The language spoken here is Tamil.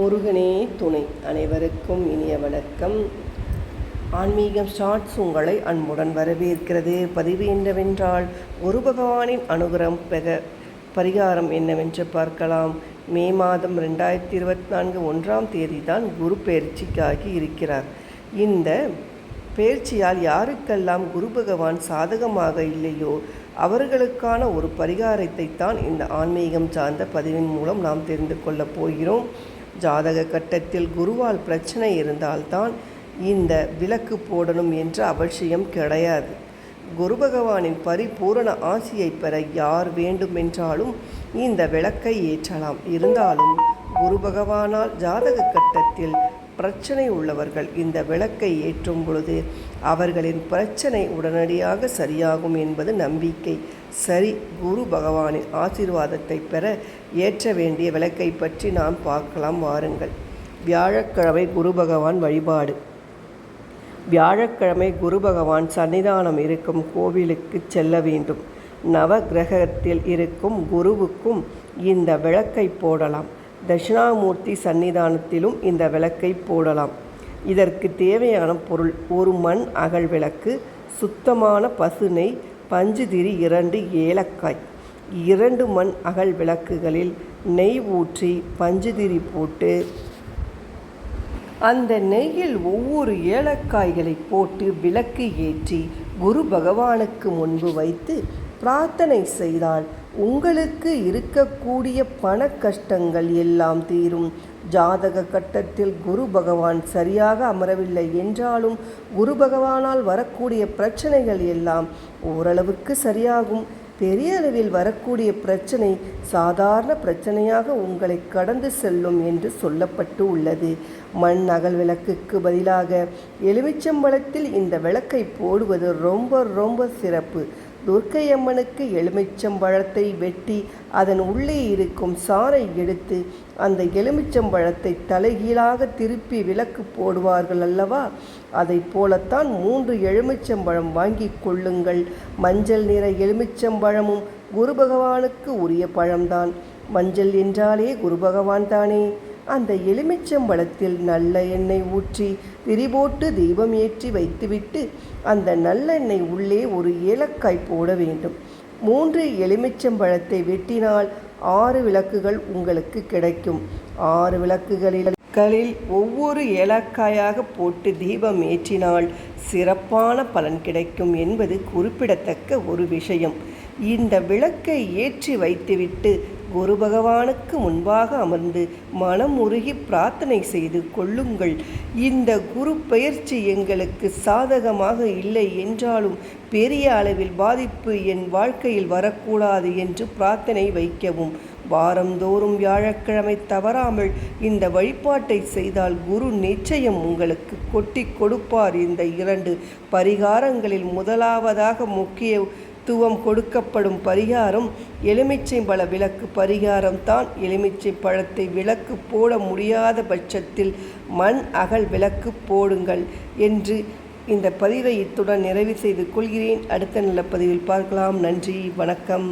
முருகனே துணை. அனைவருக்கும் இனிய வணக்கம். ஆன்மீகம் ஷார்ட்ஸ் உங்களை அன்புடன் வரவேற்கிறது. பதிவு என்னவென்றால் குரு பகவானின் அனுகிரகம் பெற பரிகாரம் என்னவென்று பார்க்கலாம். மே மாதம் ரெண்டாயிரத்தி இருபத்தி நான்கு ஒன்றாம் தேதி தான் குரு பயிற்சிக்காகி இருக்கிறார். இந்த பயிற்சியால் யாருக்கெல்லாம் குரு பகவான் சாதகமாக இல்லையோ அவர்களுக்கான ஒரு பரிகாரத்தை தான் இந்த ஆன்மீகம் சார்ந்த பதிவின் மூலம் நாம் தெரிந்து கொள்ளப் போகிறோம். ஜாதக கட்டத்தில் குருவால் பிரச்சனை இருந்தால்தான் இந்த விளக்கு போடணும் என்ற அவசியம் கிடையாது. குரு பகவானின் பரிபூரண ஆசியை பெற யார் வேண்டுமென்றாலும் இந்த விளக்கை ஏற்றலாம். இருந்தாலும் குரு பகவானால் ஜாதக கட்டத்தில் பிரச்சனை உள்ளவர்கள் இந்த விளக்கை ஏற்றும் பொழுது அவர்களின் பிரச்சனை உடனடியாக சரியாகும் என்பது நம்பிக்கை. சரி குரு பகவானின் ஆசீர்வாதத்தை பெற ஏற்ற வேண்டிய விளக்கை பற்றி நாம் பார்க்கலாம் வாருங்கள். வியாழக்கிழமை குரு பகவான் வழிபாடு. வியாழக்கிழமை குரு பகவான் சன்னிதானம் இருக்கும் கோவிலுக்கு செல்ல வேண்டும். நவ கிரகத்தில் இருக்கும் குருவுக்கும் இந்த விளக்கை போடலாம். தட்சிணாமூர்த்தி சன்னிதானத்திலும் இந்த விளக்கை போடலாம். இதற்கு தேவையான பொருள் ஒரு மண் அகல் விளக்கு சுத்தமான பசுனை பஞ்சுதிரி இரண்டு ஏலக்காய். இரண்டு மண் அகல் விளக்குகளில் நெய் ஊற்றி பஞ்சுதிரி போட்டு அந்த நெய்யில் ஒவ்வொரு ஏலக்காய்களை போட்டு விளக்கு ஏற்றி குரு பகவானுக்கு முன்பு வைத்து பிரார்த்தனை செய்தால் உங்களுக்கு இருக்கக்கூடிய பண கஷ்டங்கள் எல்லாம் தீரும். ஜாதக கட்டத்தில் குரு பகவான் சரியாக அமரவில்லை என்றாலும் குரு பகவானால் வரக்கூடிய பிரச்சனைகள் எல்லாம் ஓரளவுக்கு சரியாகும். பெரிய அளவில் வரக்கூடிய பிரச்சனை சாதாரண பிரச்சனையாக உங்களை கடந்து செல்லும் என்று சொல்லப்பட்டு உள்ளது. மண் அகல் விளக்குக்கு பதிலாக எலுமிச்சம்பழத்தில் இந்த விளக்கை போடுவது ரொம்ப ரொம்ப சிறப்பு. துர்க்கை அம்மனுக்கு எலுமிச்சம்பழத்தை வெட்டி அதன் உள்ளே இருக்கும் சாறை எடுத்து அந்த எலுமிச்சம்பழத்தை தலைகீழாக திருப்பி விளக்கு போடுவார்கள் அல்லவா? அதை போலத்தான் மூன்று எலுமிச்சம்பழம் வாங்கி கொள்ளுங்கள். மஞ்சள் நிற எலுமிச்சம்பழமும் குரு பகவானுக்கு உரிய பழம்தான். மஞ்சள் என்றாலே குரு பகவான் தானே அந்த எலுமிச்சம்பழத்தில் நல்ல எண்ணெய் ஊற்றி திரிபோட்டு தீபம் ஏற்றி வைத்துவிட்டு அந்த நல்லெண்ணெய் உள்ளே ஒரு ஏலக்காய் போட வேண்டும். மூன்று எலுமிச்சம்பழத்தை வெட்டினால் ஆறு விளக்குகள் உங்களுக்கு கிடைக்கும். ஆறு விளக்குகளில் களில் ஒவ்வொரு ஏலக்காயாக போட்டு தீபம் ஏற்றினால் சிறப்பான பலன் கிடைக்கும் என்பது குறிப்பிடத்தக்க ஒரு விஷயம். இந்த விளக்கை ஏற்றி வைத்துவிட்டு குரு பகவானுக்கு முன்பாக அமர்ந்து மனம் உருகி பிரார்த்தனை செய்து கொள்ளுங்கள். இந்த குரு பயிற்சி எங்களுக்கு சாதகமாக இல்லை என்றாலும் பெரிய அளவில் பாதிப்பு என் வாழ்க்கையில் வரக்கூடாது என்று பிரார்த்தனை வைக்கவும். வாரந்தோறும் வியாழக்கிழமை தவறாமல் இந்த வழிபாட்டை செய்தால் குரு நிச்சயம் உங்களுக்கு கொட்டி கொடுப்பார். இந்த இரண்டு பரிகாரங்களில் முதலாவதாக முக்கிய துவம் கொடுக்கப்படும் பரிகாரம் எலுமிச்சை பழ விளக்கு. பரிகாரம் தான் எலுமிச்சை பழத்தை விளக்கு போட முடியாத பட்சத்தில் மண் அகல் விளக்கு போடுங்கள் என்று இந்த பதிவை இத்துடன் நிறைவு செய்து கொள்கிறேன். அடுத்த நல்ல பதிவில் பார்க்கலாம். நன்றி. வணக்கம்.